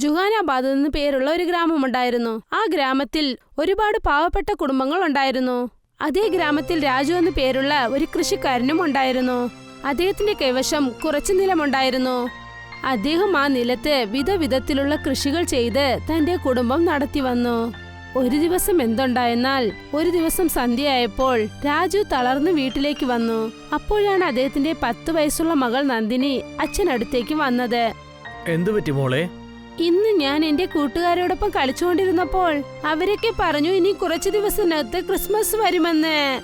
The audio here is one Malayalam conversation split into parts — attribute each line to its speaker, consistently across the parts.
Speaker 1: ജുഹാനാബാദ് എന്ന് പേരുള്ള ഒരു ഗ്രാമമുണ്ടായിരുന്നു ആ ഗ്രാമത്തിൽ ഒരുപാട് പാവപ്പെട്ട കുടുംബങ്ങൾ ഉണ്ടായിരുന്നു. അതേ ഗ്രാമത്തിൽ രാജു എന്ന് പേരുള്ള ഒരു കൃഷിക്കാരനും ഉണ്ടായിരുന്നു. അദ്ദേഹത്തിന്റെ കൈവശം കുറച്ചു നിലമുണ്ടായിരുന്നു അദ്ദേഹം ആ നിലത്ത് വിധവിധത്തിലുള്ള കൃഷികൾ ചെയ്ത് തന്റെ കുടുംബം നടത്തി വന്നു. ഒരു ദിവസം എന്തുണ്ടായെന്നാൽ ഒരു ദിവസം സന്ധ്യയായപ്പോൾ രാജു തളർന്ന് വീട്ടിലേക്ക് വന്നു. അപ്പോഴാണ് അദ്ദേഹത്തിന്റെ പത്ത് വയസ്സുള്ള മകൾ നന്ദിനി അച്ഛനടുത്തേക്ക് വന്നത്.
Speaker 2: എന്തു പറ്റി മോളെ?
Speaker 1: ഇന്ന് ഞാൻ എന്റെ കൂട്ടുകാരോടൊപ്പം കളിച്ചുകൊണ്ടിരുന്നപ്പോൾ അവരൊക്കെ പറഞ്ഞു ഇനി കുറച്ചു ദിവസത്തിനകത്ത് ക്രിസ്മസ് വരുമെന്ന്.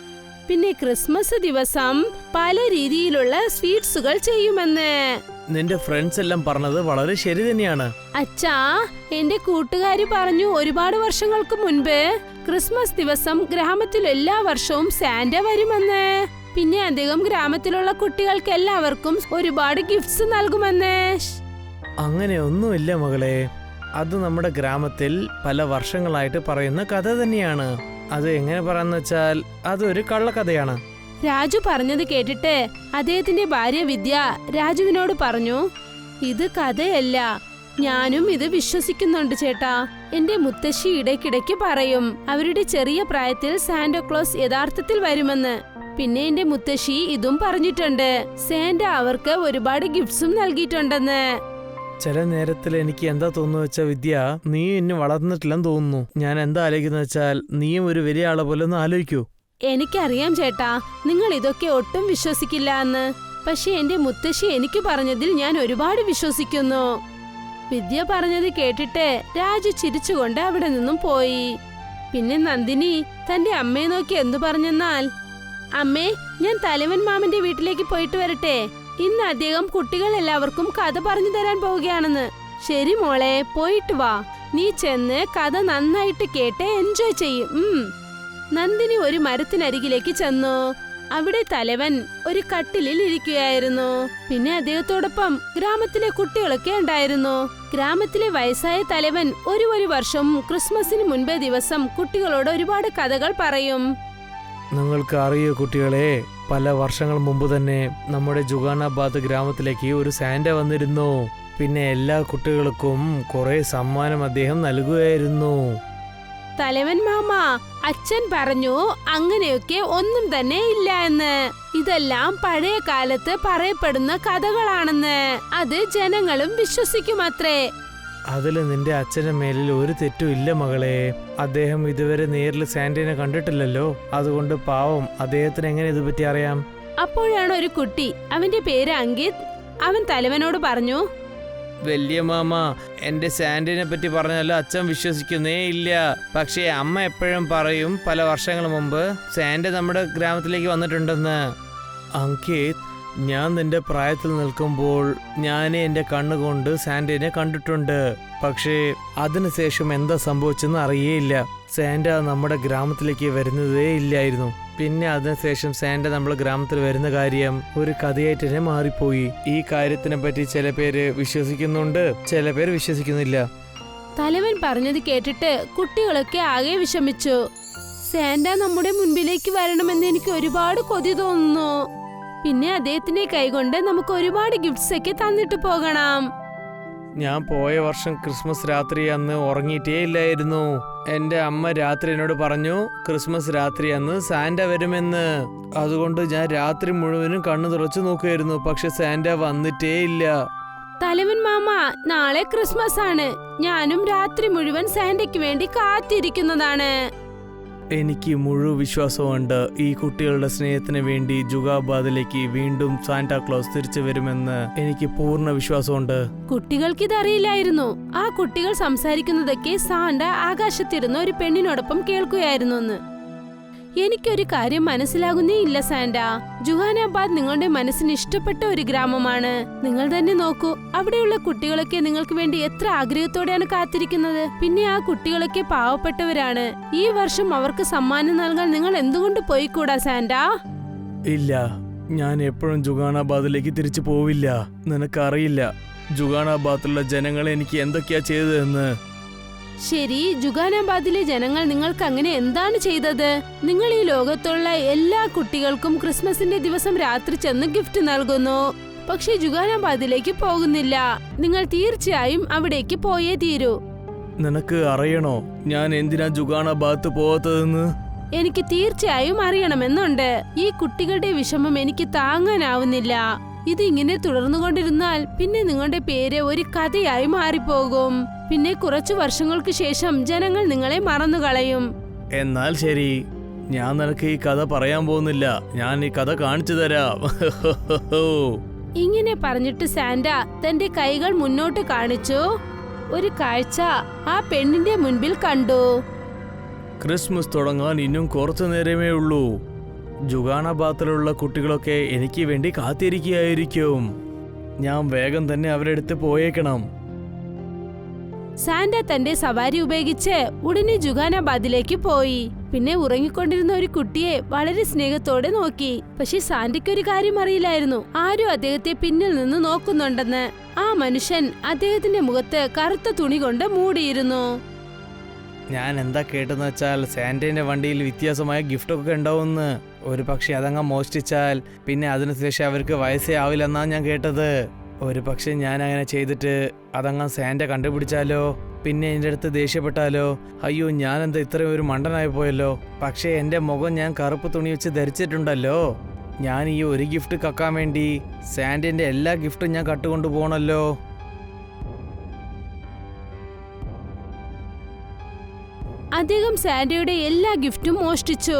Speaker 1: പിന്നെ ക്രിസ്മസ് ദിവസം പല രീതിയിലുള്ള സ്വീറ്റ്സുകൾ ചെയ്യുമെന്ന്.
Speaker 2: നിന്റെ ഫ്രണ്ട്സ് എല്ലാം പറഞ്ഞത് വളരെ ശരി തന്നെയാണ്.
Speaker 1: അച്ഛാ എന്റെ കൂട്ടുകാരി പറഞ്ഞു ഒരുപാട് വർഷങ്ങൾക്ക് മുൻപ് ക്രിസ്മസ് ദിവസം ഗ്രാമത്തിൽ എല്ലാ വർഷവും സാന്റ വരുമെന്ന്. പിന്നെ അദ്ദേഹം ഗ്രാമത്തിലുള്ള കുട്ടികൾക്ക് എല്ലാവർക്കും ഒരുപാട് ഗിഫ്റ്റ്സ് നൽകുമെന്ന്.
Speaker 2: അങ്ങനെ ഒന്നുമില്ല മകളെ. അത് നമ്മുടെ ഗ്രാമത്തിൽ പല വർഷങ്ങളായിട്ട് പറയുന്ന കഥ തന്നെയാണ്. അത് എങ്ങനെ പറയാന്ന് വെച്ചാൽ അതൊരു കള്ളക്കഥയാണ്.
Speaker 1: രാജു പറഞ്ഞത് കേട്ടിട്ട് അദ്ദേഹത്തിന്റെ ഭാര്യ വിദ്യ രാജുവിനോട് പറഞ്ഞു ഇത് കഥയല്ല. ഞാനും ഇത് വിശ്വസിക്കുന്നുണ്ട് ചേട്ടാ. എന്റെ മുത്തശ്ശി ഇടയ്ക്കിടയ്ക്ക് പറയും അവരുടെ ചെറിയ പ്രായത്തിൽ സാന്റോക്ലോസ് യഥാർത്ഥത്തിൽ വരുമെന്ന്. പിന്നെ എന്റെ മുത്തശ്ശി ഇതും പറഞ്ഞിട്ടുണ്ട് സാന്റ അവർക്ക് ഒരുപാട് ഗിഫ്റ്റ്സും നൽകിയിട്ടുണ്ടെന്ന്.
Speaker 2: ചില നേരത്തിൽ എനിക്ക് എന്താ തോന്നുന്നു വെച്ചാൽ വിദ്യ നീ ഇനി വളർന്നിട്ടില്ലെന്ന് തോന്നുന്നു. ഞാൻ എന്താ ആലോചിക്കുന്ന വെച്ചാൽ നീയും ഒരു വലിയ ആളെ പോലെ ഒന്ന് ആലോചിക്കൂ.
Speaker 1: എനിക്കറിയാം ചേട്ടാ നിങ്ങൾ ഇതൊക്കെ ഒട്ടും വിശ്വസിക്കില്ല എന്ന്. പക്ഷെ എന്റെ മുത്തശ്ശി എനിക്ക് പറഞ്ഞതിൽ ഞാൻ ഒരുപാട് വിശ്വസിക്കുന്നു. വിദ്യ പറഞ്ഞത് കേട്ടിട്ട് രാജു ചിരിച്ചുകൊണ്ട് അവിടെ നിന്നും പോയി. പിന്നെ നന്ദിനി തന്റെ അമ്മയെ നോക്കി എന്തു പറഞ്ഞെന്നാൽ അമ്മേ ഞാൻ തലവൻ മാമന്റെ വീട്ടിലേക്ക് പോയിട്ട് വരട്ടെ. ഇന്ന് അദ്ദേഹം കുട്ടികൾ എല്ലാവർക്കും കഥ പറഞ്ഞു തരാൻ പോവുകയാണെന്ന്. ശരി മോളെ പോയിട്ട് വാ. നീ ചെന്ന് കഥ നന്നായിട്ട് കേട്ട് എൻജോയ് ചെയ്യും. നന്ദിനി ഒരു മരത്തിനരികിലേക്ക് ചെന്നു. അവിടെ തലവൻ ഒരു കട്ടിലിൽ ഇരിക്കുകയായിരുന്നു. പിന്നെ അദ്ദേഹത്തോടൊപ്പം ഗ്രാമത്തിലെ കുട്ടികളൊക്കെ ഉണ്ടായിരുന്നു. ഗ്രാമത്തിലെ വയസ്സായ തലവൻ ഒരു ഒരു വർഷം ക്രിസ്മസിന് മുൻപേ ദിവസം കുട്ടികളോട് ഒരുപാട് കഥകൾ പറയും.
Speaker 2: നിങ്ങൾക്ക് അറിയോ കുട്ടികളെ? പല വർഷങ്ങൾ മുമ്പ് തന്നെ നമ്മുടെ ജുഗാനാബാദ് ഗ്രാമത്തിലേക്ക് ഒരു സാന്റ വന്നിരുന്നു. പിന്നെ എല്ലാ കുട്ടികൾക്കും കുറെ സമ്മാനം അദ്ദേഹം നൽകുകയായിരുന്നു.
Speaker 1: തലവൻ മാമ അച്ഛൻ പറഞ്ഞു അങ്ങനെയൊക്കെ ഒന്നും തന്നെ ഇല്ല എന്ന്. ഇതെല്ലാം പഴയ കാലത്ത് പറയപ്പെടുന്ന കഥകളാണെന്ന്. അത് ജനങ്ങളും വിശ്വസിക്കുമത്രേ
Speaker 2: അതിൽ നിന്റെ അച്ഛന്റെ മേലിൽ ഒരു തെറ്റും ഇല്ല മകളെ. അദ്ദേഹം ഇതുവരെ നേരിൽ സാൻഡിനെ കണ്ടിട്ടില്ലല്ലോ. അതുകൊണ്ട് പാവം അദ്ദേഹത്തിന് എങ്ങനെ ഇതുപറ്റി അറിയാം?
Speaker 1: അപ്പോഴാണ് ഒരു കുട്ടി അവന്റെ പേര് അങ്കിത് അവൻ തലവനോട് പറഞ്ഞു
Speaker 2: വലിയ മാമ എന്റെ സാൻഡിനെ പറ്റി പറഞ്ഞാലും അച്ഛൻ വിശ്വസിക്കുന്നേ ഇല്ല. പക്ഷേ അമ്മ എപ്പോഴും പറയും പല വർഷങ്ങൾ മുമ്പ് സാൻഡ് നമ്മുടെ ഗ്രാമത്തിലേക്ക് വന്നിട്ടുണ്ടെന്ന്. അങ്കിത് ഞാൻ നിന്റെ പ്രായത്തിൽ നിൽക്കുമ്പോൾ ഞാൻ എന്റെ കണ്ണുകൊണ്ട് സാൻഡയെ കണ്ടിട്ടുണ്ട്. പക്ഷേ അതിനുശേഷം എന്താ സംഭവിച്ചെന്ന് അറിയേയില്ല. സാൻഡ നമ്മുടെ ഗ്രാമത്തിലേക്ക് വരുന്നതേ ഇല്ലായിരുന്നു. പിന്നെ അതിനുശേഷം സാൻഡ നമ്മുടെ ഗ്രാമത്തിൽ വരുന്ന കാര്യം ഒരു കഥയായിട്ട് മാറിപ്പോയി. ഈ കാര്യത്തിനെ പറ്റി ചില പേര് വിശ്വസിക്കുന്നുണ്ട് ചില പേര് വിശ്വസിക്കുന്നില്ല.
Speaker 1: തലവൻ പറഞ്ഞത് കേട്ടിട്ട് കുട്ടികളൊക്കെ ആകെ വിഷമിച്ചു. സാൻഡ നമ്മുടെ മുൻപിലേക്ക് വരണമെന്ന് എനിക്ക് ഒരുപാട് കൊതി തോന്നുന്നു. പിന്നെ അദ്ദേഹത്തിന്റെ കൈകൊണ്ട് നമുക്ക് ഒരുപാട് ഗിഫ്റ്റ്സ് ഒക്കെ തന്നിട്ട് പോകണം.
Speaker 2: ഞാൻ പോയ വർഷം ക്രിസ്മസ് രാത്രി അന്ന് ഉറങ്ങിയിട്ടേ ഇല്ലായിരുന്നു. എന്റെ അമ്മ രാത്രി എന്നോട് പറഞ്ഞു ക്രിസ്മസ് രാത്രി അന്ന് സാന്റ വരുമെന്ന്. അതുകൊണ്ട് ഞാൻ രാത്രി മുഴുവനും കണ്ണു തുറച്ചു നോക്കുമായിരുന്നു പക്ഷെ സാന്റ വന്നിട്ടേ ഇല്ല.
Speaker 1: തലവൻ മാമ നാളെ ക്രിസ്മസ് ആണ്. ഞാനും രാത്രി മുഴുവൻ സാന്റയ്ക്ക് വേണ്ടി കാത്തിരിക്കുന്നതാണ്.
Speaker 2: എനിക്ക് മുഴുവൻ വിശ്വാസമുണ്ട്. ഈ കുട്ടികളുടെ സ്നേഹത്തിന് വേണ്ടി ജുഗാബാദിലേക്ക് വീണ്ടും സാന്റാക്ലോസ് തിരിച്ചു വരുമെന്ന് എനിക്ക് പൂർണ വിശ്വാസമുണ്ട്.
Speaker 1: കുട്ടികൾക്ക് ഇതറിയില്ലായിരുന്നു ആ കുട്ടികൾ സംസാരിക്കുന്നതൊക്കെ സാന്റ ആകാശത്തിരുന്ന ഒരു പെണ്ണിനോടൊപ്പം കേൾക്കുകയായിരുന്നു എന്ന് എനിക്കൊരു കാര്യം മനസ്സിലാകുന്നേ ഇല്ല സാന്റ ജുഹാനാബാദ് നിങ്ങളുടെ മനസ്സിന് ഇഷ്ടപ്പെട്ട ഒരു ഗ്രാമമാണ്. നിങ്ങൾ തന്നെ നോക്കൂ അവിടെയുള്ള കുട്ടികളൊക്കെ നിങ്ങൾക്ക് വേണ്ടി എത്ര ആഗ്രഹത്തോടെയാണ് കാത്തിരിക്കുന്നത്. പിന്നെ ആ കുട്ടികളൊക്കെ പാവപ്പെട്ടവരാണ്. ഈ വർഷം അവർക്ക് സമ്മാനം നൽകാൻ നിങ്ങൾ എന്തുകൊണ്ട് പോയിക്കൂടാ സാൻഡ?
Speaker 2: ഇല്ല ഞാൻ എപ്പോഴും ജുഗാനാബാദിലേക്ക് തിരിച്ചു പോവില്ല. നിനക്കറിയില്ല ജുഗാനാബാദിലുള്ള ജനങ്ങളെ എനിക്ക് എന്തൊക്കെയാ ചെയ്തതെന്ന്.
Speaker 1: ശരി ജുഗാനാബാദിലെ ജനങ്ങൾ നിങ്ങൾക്ക് അങ്ങനെ എന്താണ് ചെയ്തത്? നിങ്ങൾ ഈ ലോകത്തുള്ള എല്ലാ കുട്ടികൾക്കും ക്രിസ്മസിന്റെ ദിവസം രാത്രി ചെന്ന് ഗിഫ്റ്റ് നൽകുന്നു. പക്ഷേ ജുഗാനാബാദിലേക്ക് പോകുന്നില്ല. നിങ്ങൾ തീർച്ചയായും അവിടേക്ക് പോയേ തീരൂ.
Speaker 2: നിനക്ക് അറിയണോ ഞാൻ എന്തിനാ ജുഗാനാബാദ് പോകാത്തതെന്ന്
Speaker 1: എനിക്ക് തീർച്ചയായും അറിയണമെന്നുണ്ട്. ഈ കുട്ടികളുടെ വിഷമം എനിക്ക് താങ്ങാനാവുന്നില്ല. ഇതിങ്ങനെ ഇങ്ങനെ തുടർന്നുകൊണ്ടിരുന്നാൽ പിന്നെ നിങ്ങളുടെ പേര് ഒരു കഥയായി മാറിപ്പോകും. പിന്നെ കുറച്ചു വർഷങ്ങൾക്ക് ശേഷം ജനങ്ങൾ നിങ്ങളെ മറന്നു കളയും
Speaker 2: എന്നാൽ ശരി. ഞാൻ നിനക്ക് ഈ കഥ പറയാൻ പോകുന്നില്ല. ഞാൻ ഈ കഥ കാണിച്ചു തരാം.
Speaker 1: ഇങ്ങനെ പറഞ്ഞിട്ട് സാന്റ തന്റെ കൈകൾ മുന്നോട്ട് കാണിച്ചു. ഒരു കാഴ്ച ആ പെണ്ണിന്റെ മുൻപിൽ കണ്ടു.
Speaker 2: ക്രിസ്മസ് തുടങ്ങാൻ ഇന്നും കുറച്ചു നേരമേ ഉള്ളൂ. ജുഗാണാബാത്തിലുള്ള കുട്ടികളൊക്കെ എനിക്ക് വേണ്ടി കാത്തിരിക്കുകയായിരിക്കും. ഞാൻ വേഗം തന്നെ അവരെടുത്ത് പോയേക്കണം.
Speaker 1: സാന്റ തന്റെ സവാരി ഉപയോഗിച്ച് ഉടനെ ജുഗാനാബാദിലേക്ക് പോയി. പിന്നെ ഉറങ്ങിക്കൊണ്ടിരുന്ന ഒരു കുട്ടിയെ വളരെ സ്നേഹത്തോടെ നോക്കി. പക്ഷെ സാന്റയ്ക്ക് ഒരു കാര്യം അറിയില്ലായിരുന്നു. ആരും അദ്ദേഹത്തെ പിന്നിൽ നിന്ന് നോക്കുന്നുണ്ടെന്ന്. ആ മനുഷ്യൻ അദ്ദേഹത്തിന്റെ മുഖത്ത് കറുത്ത തുണി കൊണ്ട് മൂടിയിരുന്നു.
Speaker 2: ഞാൻ എന്താ കേട്ടെന്ന് വെച്ചാൽ സാന്റേന്റെ വണ്ടിയിൽ വ്യത്യാസമായ ഗിഫ്റ്റൊക്കെ ഉണ്ടാവുമെന്ന്. ഒരു പക്ഷെ അതങ്ങ് മോഷ്ടിച്ചാൽ പിന്നെ അതിനുശേഷം അവർക്ക് വയസ്സേ ആവില്ലെന്നാ ഞാൻ കേട്ടത്. ഒരു പക്ഷെ ഞാൻ അങ്ങനെ ചെയ്തിട്ട് അതങ്ങ് സാന്റ കണ്ടുപിടിച്ചാലോ പിന്നെ എന്റെ അടുത്ത് ദേഷ്യപ്പെട്ടാലോ അയ്യോ ഞാൻ എന്താ ഇത്രയും ഒരു മണ്ടനായി പോയല്ലോ? പക്ഷേ എന്റെ മുഖം ഞാൻ കറുപ്പ് തുണി വെച്ച് ധരിച്ചിട്ടുണ്ടല്ലോ. ഞാൻ ഈ ഒരു ഗിഫ്റ്റ് കക്കാൻ വേണ്ടി സാൻഡിന്റെ എല്ലാ ഗിഫ്റ്റും ഞാൻ കട്ടുകൊണ്ട് പോകണല്ലോ
Speaker 1: അദ്ദേഹം സാൻഡയുടെ എല്ലാ ഗിഫ്റ്റും മോഷ്ടിച്ചു.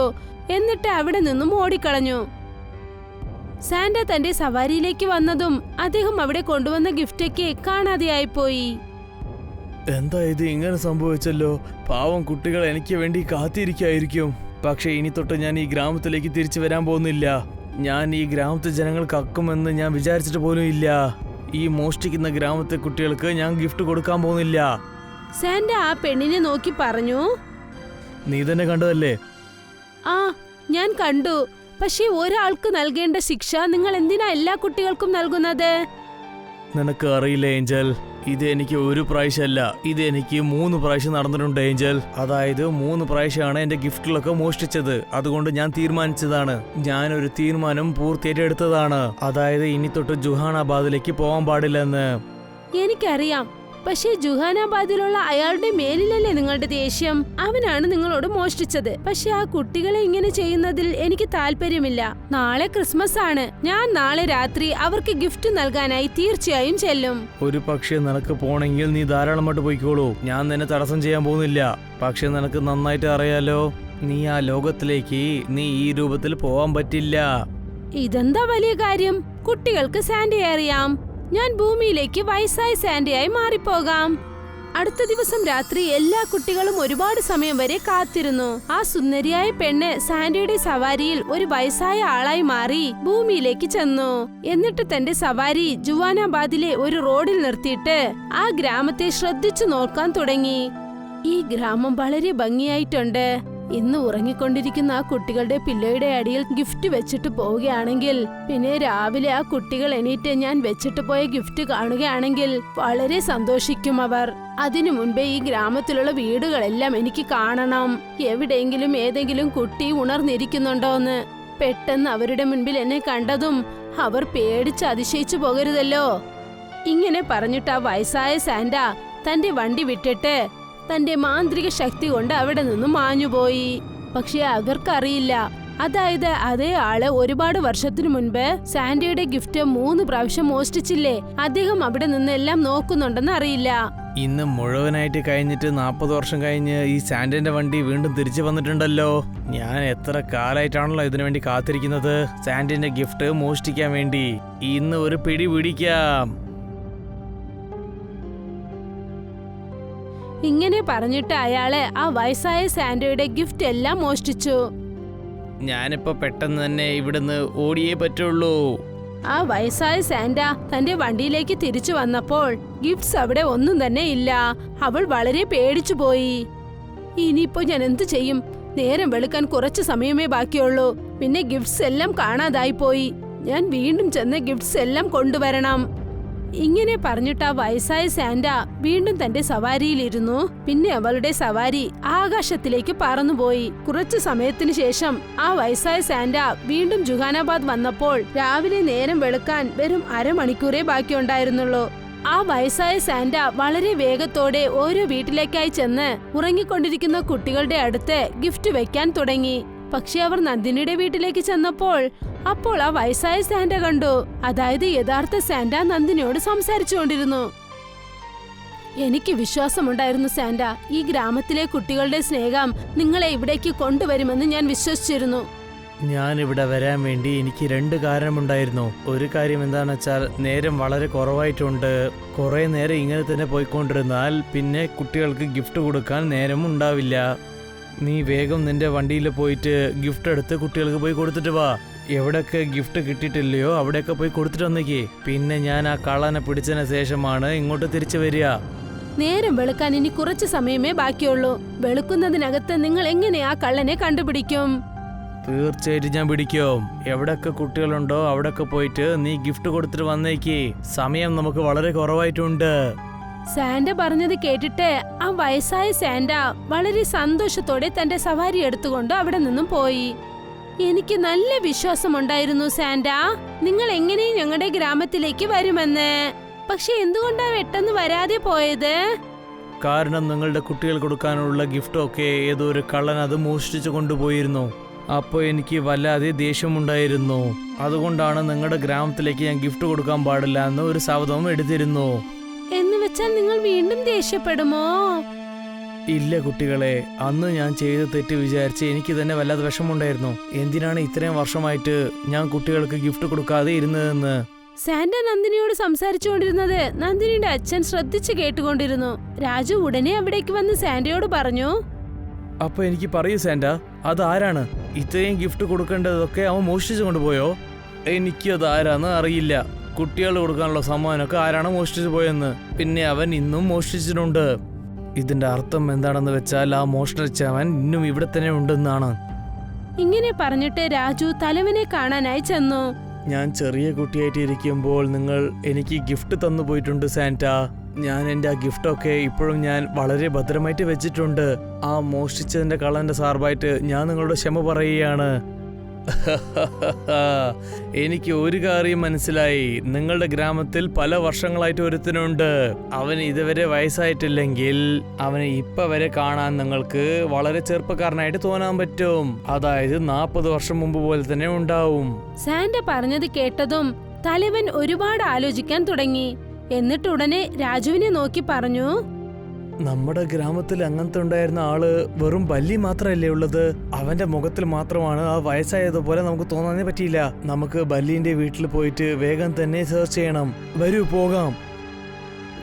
Speaker 1: എന്നിട്ട് അവിടെ നിന്നും ഓടിക്കളഞ്ഞു. സാന്റ തന്റെ സവാരിയിലേക്ക് വന്നതും അദ്ദേഹം അവിടെ കൊണ്ടുവന്ന ഗിഫ്റ്റൊക്കെ കാണാതെയായിപ്പോയി.
Speaker 2: എന്താ ഇത് ഇങ്ങനെ സംഭവിച്ചല്ലോ? പാവം കുട്ടികൾ എനിക്ക് വേണ്ടി കാത്തിരിക്കായിരിക്കും. പക്ഷെ ഇനി തൊട്ട് ഞാൻ ഈ ഗ്രാമത്തിലേക്ക് തിരിച്ചു വരാൻ പോകുന്നില്ല. ഞാൻ ഈ ഗ്രാമത്തെ ജനങ്ങൾ കക്കുമെന്ന് ഞാൻ വിചാരിച്ചിട്ട് പോലും ഇല്ല. ഈ മോഷ്ടിക്കുന്ന ഗ്രാമത്തെ കുട്ടികൾക്ക് ഞാൻ ഗിഫ്റ്റ് കൊടുക്കാൻ പോകുന്നില്ല.
Speaker 1: സാന്റ ആ പെണ്ണിനെ നോക്കി പറഞ്ഞു.
Speaker 2: നീ തന്നെ കണ്ടതല്ലേ?
Speaker 1: ആ ഞാൻ കണ്ടു. പക്ഷേ ഒരാൾക്ക് നൽകേണ്ട ശിക്ഷ നിങ്ങൾ എന്തിനാ എല്ലാ കുട്ടികൾക്കും നൽകുന്നത്?
Speaker 2: നിനക്ക് അറിയില്ല ഏഞ്ചൽ? ഇത് എനിക്ക് ഒരു പ്രാവശ്യമല്ല. ഇത് എനിക്ക് മൂന്ന് പ്രാവശ്യം നടന്നിട്ടുണ്ട് ഏഞ്ചൽ. അതായത് മൂന്ന് പ്രാവശ്യമാണ് എന്റെ ഗിഫ്റ്റിലൊക്കെ മോഷ്ടിച്ചത്. അതുകൊണ്ട് ഞാൻ തീരുമാനിച്ചതാണ്. ഞാൻ ഒരു തീരുമാനം പൂർത്തിയായിട്ട് എടുത്തതാണ് അതായത് ഇനി തൊട്ട് ജുഹാനാബാദിലേക്ക് പോകാൻ പാടില്ലെന്ന്.
Speaker 1: എനിക്കറിയാം. പക്ഷേ ജുഹാനാബാദിലുള്ള അയാളുടെ മേലിലല്ലേ നിങ്ങളുടെ ദേഷ്യം? അവനാണ് നിങ്ങളോട് മോഷ്ടിച്ചത്. പക്ഷെ ആ കുട്ടികളെ ഇങ്ങനെ ചെയ്യുന്നതിൽ എനിക്ക് താല്പര്യമില്ല നാളെ ക്രിസ്മസ് ആണ്. ഞാൻ നാളെ രാത്രി അവർക്ക് ഗിഫ്റ്റ് നൽകാനായി തീർച്ചയായും ചെല്ലും.
Speaker 2: ഒരു പക്ഷേ നിനക്ക് പോണെങ്കിൽ നീ ധാരാളമായിട്ട് പോയിക്കോളൂ. ഞാൻ നിന്നെ തടസ്സം ചെയ്യാൻ പോകുന്നില്ല. പക്ഷെ നിനക്ക് നന്നായിട്ട് അറിയാലോ. നീ ആ ലോകത്തിലേക്ക് നീ ഈ രൂപത്തിൽ പോവാൻ പറ്റില്ല.
Speaker 1: ഇതെന്താ വലിയ കാര്യം? കുട്ടികൾക്ക് സാൻഡി അറിയാം. ഞാൻ ഭൂമിയിലേക്ക് വയസ്സായ സാന്റയായി മാറിപ്പോകാം. അടുത്ത ദിവസം രാത്രി എല്ലാ കുട്ടികളും ഒരുപാട് സമയം വരെ കാത്തിരുന്നു. ആ സുന്ദരിയായ പെണ്ണ് സാൻഡയുടെ സവാരിയിൽ ഒരു വയസ്സായ ആളായി മാറി ഭൂമിയിലേക്ക് ചെന്നു. എന്നിട്ട് തന്റെ സവാരി ജുവാനാബാദിലെ ഒരു റോഡിൽ നിർത്തിയിട്ട് ആ ഗ്രാമത്തെ ശ്രദ്ധിച്ചു നോക്കാൻ തുടങ്ങി. ഈ ഗ്രാമം വളരെ ഭംഗിയായിട്ടുണ്ട്. ഇന്ന് ഉറങ്ങിക്കൊണ്ടിരിക്കുന്ന ആ കുട്ടികളുടെ പില്ലോയുടെ അടിയിൽ ഗിഫ്റ്റ് വെച്ചിട്ട് പോവുകയാണെങ്കിൽ പിന്നെ രാവിലെ ആ കുട്ടികൾ എണീറ്റ് ഞാൻ വെച്ചിട്ട് പോയ ഗിഫ്റ്റ് കാണുകയാണെങ്കിൽ വളരെ സന്തോഷിക്കും അവർ. അതിനു മുൻപേ ഈ ഗ്രാമത്തിലുള്ള വീടുകളെല്ലാം എനിക്ക് കാണണം. എവിടെയെങ്കിലും ഏതെങ്കിലും കുട്ടി ഉണർന്നിരിക്കുന്നുണ്ടോന്ന് പെട്ടെന്ന് അവരുടെ മുൻപിൽ എന്നെ കണ്ടതും അവർ പേടിച്ച് അതിശയിച്ചു പോകരുതല്ലോ. ഇങ്ങനെ പറഞ്ഞിട്ട് ആ വയസ്സായ സാന്റ തന്റെ വണ്ടി വിട്ടിട്ട് തന്റെ മാന്ത്രിക ശക്തി കൊണ്ട് അവിടെ നിന്നും മാഞ്ഞുപോയി. പക്ഷെ അവർക്കറിയില്ല. അതായത് അതേ ആൾ ഒരുപാട് വർഷത്തിനു മുൻപ് സാന്റിയുടെ ഗിഫ്റ്റ് മൂന്ന് പ്രാവശ്യം മോഷ്ടിച്ചില്ലേ? അദ്ദേഹം അവിടെ നിന്ന് എല്ലാം നോക്കുന്നുണ്ടെന്ന് അറിയില്ല.
Speaker 2: ഇന്ന് മുഴുവനായിട്ട് കഴിഞ്ഞിട്ട് നാൽപ്പത് വർഷം കഴിഞ്ഞ് ഈ സാന്റിന്റെ വണ്ടി വീണ്ടും തിരിച്ചു വന്നിട്ടുണ്ടല്ലോ. ഞാൻ എത്ര കാലായിട്ടാണല്ലോ ഇതിനു വേണ്ടി കാത്തിരിക്കുന്നത്? സാന്റിന്റെ ഗിഫ്റ്റ് മോഷ്ടിക്കാൻ വേണ്ടി. ഇന്ന് ഒരു പിടി പിടിക്കാം.
Speaker 1: ഇങ്ങനെ പറഞ്ഞിട്ട് അയാളെ ആ വയസ്സായ സാന്റോയുടെ ഗിഫ്റ്റ് എല്ലാം മോഷ്ടിച്ചു.
Speaker 2: ഞാനിപ്പോ പെട്ടെന്ന് തന്നെ ഇവിടുന്ന് ഓടിയേ പറ്റുള്ളൂ.
Speaker 1: ആ വയസ്സായ സാന്റ തന്റെ വണ്ടിയിലേക്ക് തിരിച്ചു വന്നപ്പോൾ ഗിഫ്റ്റ്സ് അവിടെ ഒന്നും തന്നെ ഇല്ല. അവൾ വളരെ പേടിച്ചു പോയി. ഇനിയിപ്പോ ഞാൻ എന്തു ചെയ്യും? നേരം വെളുക്കാൻ കുറച്ച് സമയമേ ബാക്കിയുള്ളൂ. പിന്നെ ഗിഫ്റ്റ്സ് എല്ലാം കാണാതായി പോയി. ഞാൻ വീണ്ടും ചെന്ന് ഗിഫ്റ്റ്സ് എല്ലാം കൊണ്ടുവരണം. ഇങ്ങനെ പറഞ്ഞിട്ട് ആ വയസ്സായ സാന്റ വീണ്ടും തന്റെ സവാരിയിലിരുന്നു. പിന്നെ അവളുടെ സവാരി ആകാശത്തിലേക്ക് പറന്നുപോയി. കുറച്ചു സമയത്തിന് ശേഷം ആ വയസ്സായ സാന്റ വീണ്ടും ജുഹാനാബാദ് വന്നപ്പോൾ രാവിലെ നേരം വെളുക്കാൻ വെറും അരമണിക്കൂറേ ബാക്കിയുണ്ടായിരുന്നുള്ളൂ. ആ വയസ്സായ സാന്റ വളരെ വേഗത്തോടെ ഓരോ വീട്ടിലേക്കായി ചെന്ന് ഉറങ്ങിക്കൊണ്ടിരിക്കുന്ന കുട്ടികളുടെ അടുത്ത് ഗിഫ്റ്റ് വെക്കാൻ തുടങ്ങി. പക്ഷെ അവർ നന്ദിനിയുടെ വീട്ടിലേക്ക് ചെന്നപ്പോൾ അപ്പോൾ ആ വയസ്സായ സാന്റ കണ്ടു. അതായത് യഥാർത്ഥ സാന്റ നന്ദിനിയോട് സംസാരിച്ചുകൊണ്ടിരുന്നു. എനിക്ക് വിശ്വാസമുണ്ടായിരുന്നു സാന്റ ഈ ഗ്രാമത്തിലെ കുട്ടികളുടെ സ്നേഹം നിങ്ങളെ ഇവിടേക്ക് കൊണ്ടുവരുമെന്ന് ഞാൻ വിശ്വസിച്ചിരുന്നു.
Speaker 2: ഞാൻ ഇവിടെ വരാൻ വേണ്ടി എനിക്ക് രണ്ട് കാരണമുണ്ടായിരുന്നു. ഒരു കാര്യം എന്താണെന്ന് വെച്ചാൽ നേരം വളരെ കുറവായിട്ടുണ്ട്. കുറേ നേരം ഇങ്ങനെ തന്നെ പോയിക്കൊണ്ടിരുന്നാൽ പിന്നെ കുട്ടികൾക്ക് ഗിഫ്റ്റ് കൊടുക്കാൻ നേരം ഉണ്ടാവില്ല. നീ വേഗം നിന്റെ വണ്ടിയിൽ പോയിട്ട് ഗിഫ്റ്റ് എടുത്ത് കുട്ടികൾക്ക് പോയി കൊടുത്തിട്ട് വാ. എവിടെയൊക്കെ ഗിഫ്റ്റ് കിട്ടിയിട്ടില്ലയോ അവിടെയൊക്കെ പോയി കൊടുത്തിട്ട് വന്നേക്കേ. പിന്നെ ഞാൻ ആ കള്ളനെ പിടിച്ചതിന് ശേഷമാണ് ഇങ്ങോട്ട് തിരിച്ചു വരിക.
Speaker 1: നേരം വെളുക്കാൻ ഇനി കുറച്ച് സമയമേ ബാക്കിയുള്ളൂ. വെളുക്കുന്നതിനകത്ത് നിങ്ങൾ എങ്ങനെ ആ കള്ളനെ കണ്ടുപിടിക്കും?
Speaker 2: തീർച്ചയായിട്ടും ഞാൻ പിടിക്കും. എവിടൊക്കെ കുട്ടികളുണ്ടോ അവിടൊക്കെ പോയിട്ട് നീ ഗിഫ്റ്റ് കൊടുത്തിട്ട് വന്നേക്ക്. സമയം നമുക്ക് വളരെ കുറവായിട്ടുണ്ട്.
Speaker 1: സാന്റ പറഞ്ഞത് കേട്ടിട്ട് ആ വയസ്സായ സാന്റ വളരെ സന്തോഷത്തോടെ തന്റെ സവാരി എടുത്തുകൊണ്ട് അവിടെ നിന്നും പോയി. എനിക്ക് നല്ല വിശ്വാസമുണ്ടായിരുന്നു സാന്റ. നിങ്ങൾ എങ്ങനെയും ഞങ്ങളുടെ ഗ്രാമത്തിലേക്ക് വരുമെന്ന്? പക്ഷെ എന്തുകൊണ്ടാ പെട്ടെന്ന് വരാതെ പോയത്?
Speaker 2: കാരണം നിങ്ങളുടെ കുട്ടികൾ കൊടുക്കാനുള്ള ഗിഫ്റ്റൊക്കെ ഏതോ ഒരു കള്ളൻ അത് മോഷ്ടിച്ചു കൊണ്ടുപോയിരുന്നു. അപ്പോൾ എനിക്ക് വല്ലാതെ ദേഷ്യമുണ്ടായിരുന്നു. അതുകൊണ്ടാണ് നിങ്ങളുടെ ഗ്രാമത്തിലേക്ക് ഞാൻ ഗിഫ്റ്റ് കൊടുക്കാൻ പാടില്ല എന്ന് ഒരു സാവധാനം എടുത്തിരുന്നു.
Speaker 1: എന്ന് വെച്ചാൽ നിങ്ങൾ വീണ്ടും ദേഷ്യപ്പെടുമോ?
Speaker 2: ഇല്ല കുട്ടികളെ അന്ന് ഞാൻ ചെയ്ത തെറ്റ് വിചാരിച്ച് എനിക്ക് തന്നെ വല്ലാതെ വിഷമമുണ്ടായിരുന്നു. എന്തിനാണ് ഇത്രയും വർഷമായിട്ട് ഞാൻ കുട്ടികൾക്ക് ഗിഫ്റ്റ് കൊടുക്കാതെ ഇരുന്നതെന്ന്?
Speaker 1: സാന്റ നന്ദിനിയോട് സംസാരിച്ചുകൊണ്ടിരുന്നത് നന്ദിനിയുടെ അച്ഛൻ ശ്രദ്ധിച്ചു കേട്ടുകൊണ്ടിരുന്നു. രാജു ഉടനെ അവിടേക്ക് വന്ന് സാന്റയോട് പറഞ്ഞു.
Speaker 2: അപ്പൊ എനിക്ക് പറയൂ സാന്റ അത് ആരാണ് ഇത്രയും ഗിഫ്റ്റ് കൊടുക്കേണ്ടതൊക്കെ അവൻ മോഷ്ടിച്ചു കൊണ്ടുപോയോ? എനിക്കത് ആരാന്ന് അറിയില്ല. കുട്ടികൾ കൊടുക്കാനുള്ള സമ്മാനമൊക്കെ ആരാണ് മോഷ്ടിച്ചു പോയെന്ന്. പിന്നെ അവൻ ഇന്നും മോഷ്ടിച്ചിട്ടുണ്ട്. ഇതിന്റെ അർത്ഥം എന്താണെന്ന് വെച്ചാൽ ആ മോഷ്ടിച്ചവൻ ഇന്നും ഇവിടെ തന്നെ ഉണ്ടെന്നാണ്.
Speaker 1: ഇങ്ങനെ പറഞ്ഞിട്ട് രാജു തലവനെ കാണാനായി ചെന്നു.
Speaker 2: ഞാൻ ചെറിയ കുട്ടിയായിട്ട് ഇരിക്കുമ്പോൾ നിങ്ങൾ എനിക്ക് ഗിഫ്റ്റ് തന്നു പോയിട്ടുണ്ട് സാന്റ. ഞാൻ എന്റെ ആ ഗിഫ്റ്റൊക്കെ ഇപ്പോഴും ഞാൻ വളരെ ഭദ്രമായിട്ട് വെച്ചിട്ടുണ്ട്. ആ മോഷ്ടിച്ചതിന്റെ കള്ളന്റെ സാർബായിട്ട് ഞാൻ നിങ്ങളോട് ക്ഷമ പറയുകയാണ്. എനിക്ക് ഒരു കാര്യം മനസ്സിലായി. നിങ്ങളുടെ ഗ്രാമത്തിൽ പല വർഷങ്ങളായിട്ട് ഒരുത്തനുണ്ട്. അവൻ ഇതുവരെ വയസ്സായിട്ടില്ലെങ്കിൽ അവനെ ഇപ്പൊ വരെ കാണാൻ നിങ്ങൾക്ക് വളരെ ചെറുപ്പക്കാരനായിട്ട് തോന്നാൻ പറ്റും. അതായത് നാൽപ്പത് വർഷം മുമ്പ് പോലെ തന്നെ ഉണ്ടാവും.
Speaker 1: സാന്റ പറഞ്ഞത് കേട്ടതും തലവൻ ഒരുപാട് ആലോചിക്കാൻ തുടങ്ങി. എന്നിട്ടുടനെ രാജുവിനെ നോക്കി പറഞ്ഞു.
Speaker 2: നമ്മുടെ ഗ്രാമത്തിൽ അങ്ങനത്തെ ഉണ്ടായിരുന്ന ആൾ വെറും ബല്ലി മാത്രമല്ലേ ഉള്ളത്? അവന്റെ മുഖത്തിൽ മാത്രമാണ് ആ വയസ്സായതുപോലെ നമുക്ക് തോന്നാനേ പറ്റിയില്ല. നമുക്ക് ബല്ലിന്റെ വീട്ടിൽ പോയിട്ട് വേഗം തന്നെ സെർച്ച് ചെയ്യണം. വരൂ പോകാം.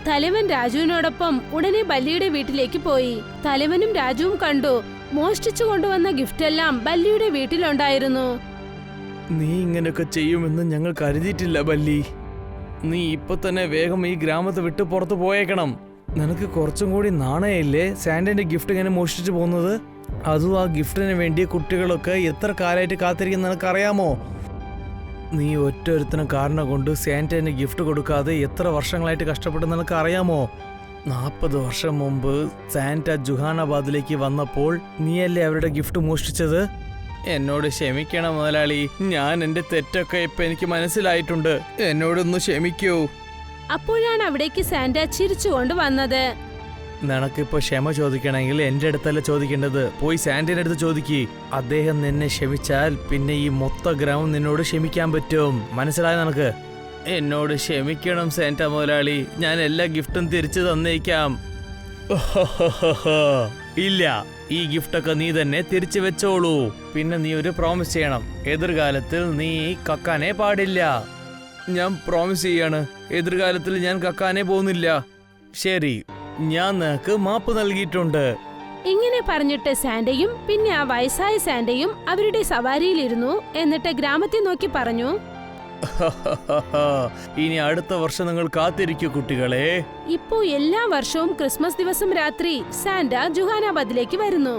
Speaker 1: തലവൻ രാജുവിനോടൊപ്പം ഉടനെ ബല്ലിയുടെ വീട്ടിലേക്ക് പോയി. തലവനും രാജുവും കണ്ടു. മോഷ്ടിച്ചു കൊണ്ടുവന്ന ഗിഫ്റ്റെല്ലാം ബല്ലിയുടെ വീട്ടിലുണ്ടായിരുന്നു.
Speaker 2: നീ ഇങ്ങനെയൊക്കെ ചെയ്യുമെന്ന് ഞങ്ങൾ കരുതിയിട്ടില്ല ബല്ലി നീ ഇപ്പൊ തന്നെ വേഗം ഈ ഗ്രാമത്തെ വിട്ട് പുറത്തു പോയേക്കണം. നിനക്ക് കുറച്ചും കൂടി നാണയമില്ലേ? സാന്റന്റെ ഗിഫ്റ്റ് ഇങ്ങനെ മോഷ്ടിച്ചു പോകുന്നത്? അതും ആ ഗിഫ്റ്റിന് വേണ്ടി കുട്ടികളൊക്കെ എത്ര കാലമായിട്ട് കാത്തിരിക്കുന്ന നിനക്കറിയാമോ? നീ ഒറ്റൊരുത്തിനും കാരണം കൊണ്ട് സാന്റന് ഗിഫ്റ്റ് കൊടുക്കാതെ എത്ര വർഷങ്ങളായിട്ട് കഷ്ടപ്പെട്ടെന്ന് നിനക്ക് അറിയാമോ നാൽപ്പത് വർഷം മുമ്പ് സാന്റ ജുഹാനാബാദിലേക്ക് വന്നപ്പോൾ നീയല്ലേ അവരുടെ ഗിഫ്റ്റ് മോഷ്ടിച്ചത്? എന്നോട് ക്ഷമിക്കണം മുതലാളി. ഞാൻ എന്റെ തെറ്റൊക്കെ ഇപ്പൊ എനിക്ക് മനസ്സിലായിട്ടുണ്ട്. എന്നോടൊന്ന് ക്ഷമിക്കൂ.
Speaker 1: അപ്പോഴാണ് അവിടേക്ക് സാന്റ ചിരിച്ചുകൊണ്ട് വന്നത്.
Speaker 2: നിനക്കിപ്പോ ക്ഷമ ചോദിക്കണമെങ്കിൽ എന്റെ അടുത്തല്ല ചോദിക്കേണ്ടത്. പോയി സാന്റിന്റെ അടുത്ത് ചോദിക്കി. അദ്ദേഹം നിന്നെ ക്ഷമിച്ചാൽ പിന്നെ ഈ മൊത്ത ഗ്രാമം നിന്നോട് ക്ഷമിക്കാൻ പറ്റും. മനസ്സിലായ നിനക്ക്? എന്നോട് ക്ഷമിക്കണം സാന്റ മുതലാളി. ഞാൻ എല്ലാ ഗിഫ്റ്റും തിരിച്ചു തന്നേക്കാം. ഇല്ല ഈ ഗിഫ്റ്റൊക്കെ നീ തന്നെ തിരിച്ചു വെച്ചോളൂ. പിന്നെ നീ ഒരു പ്രോമിസ് ചെയ്യണം. എതിർകാലത്തിൽ നീ കക്കാനേ പാടില്ല. ഞാൻ പ്രോമിസ് ചെയ്യാണ്. എതിർകാലത്തിൽ ഞാൻ കക്കാനെ പോകുന്നില്ല. ശരി ഞാൻ നിനക്ക് മാപ്പ് നൽകിയിട്ടുണ്ട്.
Speaker 1: ഇങ്ങനെ പറഞ്ഞിട്ട് സാന്റയും പിന്നെ ആ വയസ്സായ സാന്റയും അവരുടെ സവാരിയിലിരുന്നു എന്നിട്ട് ഗ്രാമത്തെ നോക്കി പറഞ്ഞു.
Speaker 2: ഇനി അടുത്ത വർഷം നിങ്ങൾ കാത്തിരിക്കൂ കുട്ടികളെ.
Speaker 1: ഇപ്പോ എല്ലാ വർഷവും ക്രിസ്മസ് ദിവസം രാത്രി സാന്റ ജുഹാനാബാദിലേക്ക് വരുന്നു.